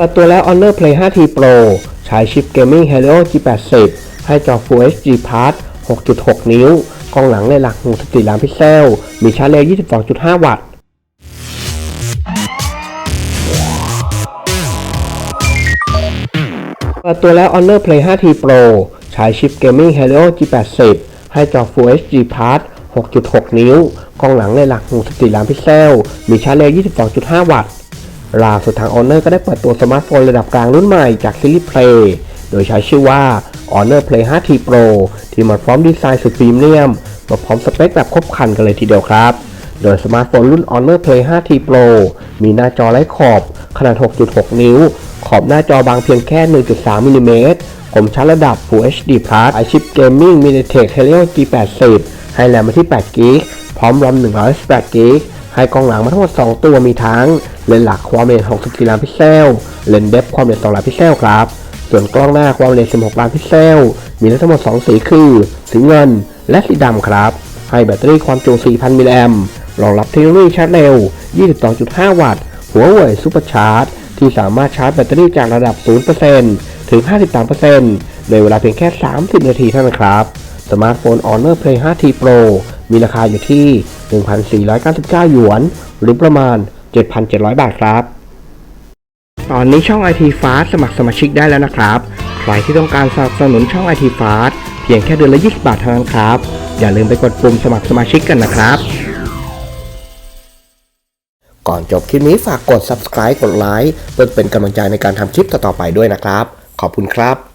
เปิดตัวแล้ว Honor Play 5T Pro ใช้ชิป Gaming Helio G80 ให้จอ Full HD Plus 6.6 นิ้ว กล้องหลังในหลัก 64 ล้านพิกเซล มีชาร์จเร็ว 22.5 วัตต์เปิดตัวแล้ว Honor Play 5T Pro ใช้ชิป Gaming Helio G80 ให้จอ Full HD Plus 6.6 นิ้ว กล้องหลังในหลัก 64 ล้านพิกเซล มีชาร์จเร็ว 22.5 วัตต์ ล่าสุดทาง Honor ก็ได้เปิดตัวสมาร์ทโฟนระดับกลางรุ่นใหม่จากซีรีส์ Play โดยใช้ชื่อว่า Honor Play 5T Pro ที่มาพร้อมดีไซน์สุดพรีเมียม มาพร้อมสเปคแบบครบครันกันเลยทีเดียวครับ โดยสมาร์ทโฟนรุ่น Honor Play 5T Pro มีหน้าจอไร้ขอบขนาด 6.6 นิ้ว ขอบหน้าจอบางเพียงแค่ 1.3มิลลิเมตรคมชัดระดับ Full HD Plus ไอชิป Gaming MediaTek Helio G80 ให้แรมมาที่8กิกพร้อม RAM 128กิก ให้กล้องหลังมาทั้งหมด 2 ตัวมีทั้งเลนหลักความละเอียด64 ล้านพิกเซล เลนเดฟความละเอียด2ล้านพิกเซลครับ ส่วนกล้องหน้าความละเอียด16 ล้านพิกเซล มีทั้งหมด 2 สีคือ สีเงินและสีดำครับ ให้แบตเตอรี่ความจุ 4,000 มิลลิแอมป์รองรับเทคโนโลยีชาร์จเร็ว 22.5 วัตต์ หัวเว่ยซูเปอร์ชาร์จที่สามารถชาร์จแบตเตอรี่จากระดับ 0%ถึง 53%ในเวลาเพียงแค่ 30 นาทีเท่านั้นครับ สมาร์ทโฟน Honor Play 5T Pro มีราคาอยู่ที่ 1,499 หยวน หรือประมาณ 7,700 บาทครับ ตอนนี้ช่อง IT Fast สมัครสมาชิกได้แล้วนะครับ ใครที่ต้องการสนับสนุนช่อง IT Fast เพียงแค่เดือนละ 20 บาทเท่านั้นครับ อย่าลืมไปกดปุ่มสมัครสมาชิกกันนะครับ ก่อนจบคลิปนี้ฝากกด subscribe กดไลค์เพื่อเป็นกำลังใจในการทำคลิปต่อๆไปด้วยนะครับ ขอบคุณครับ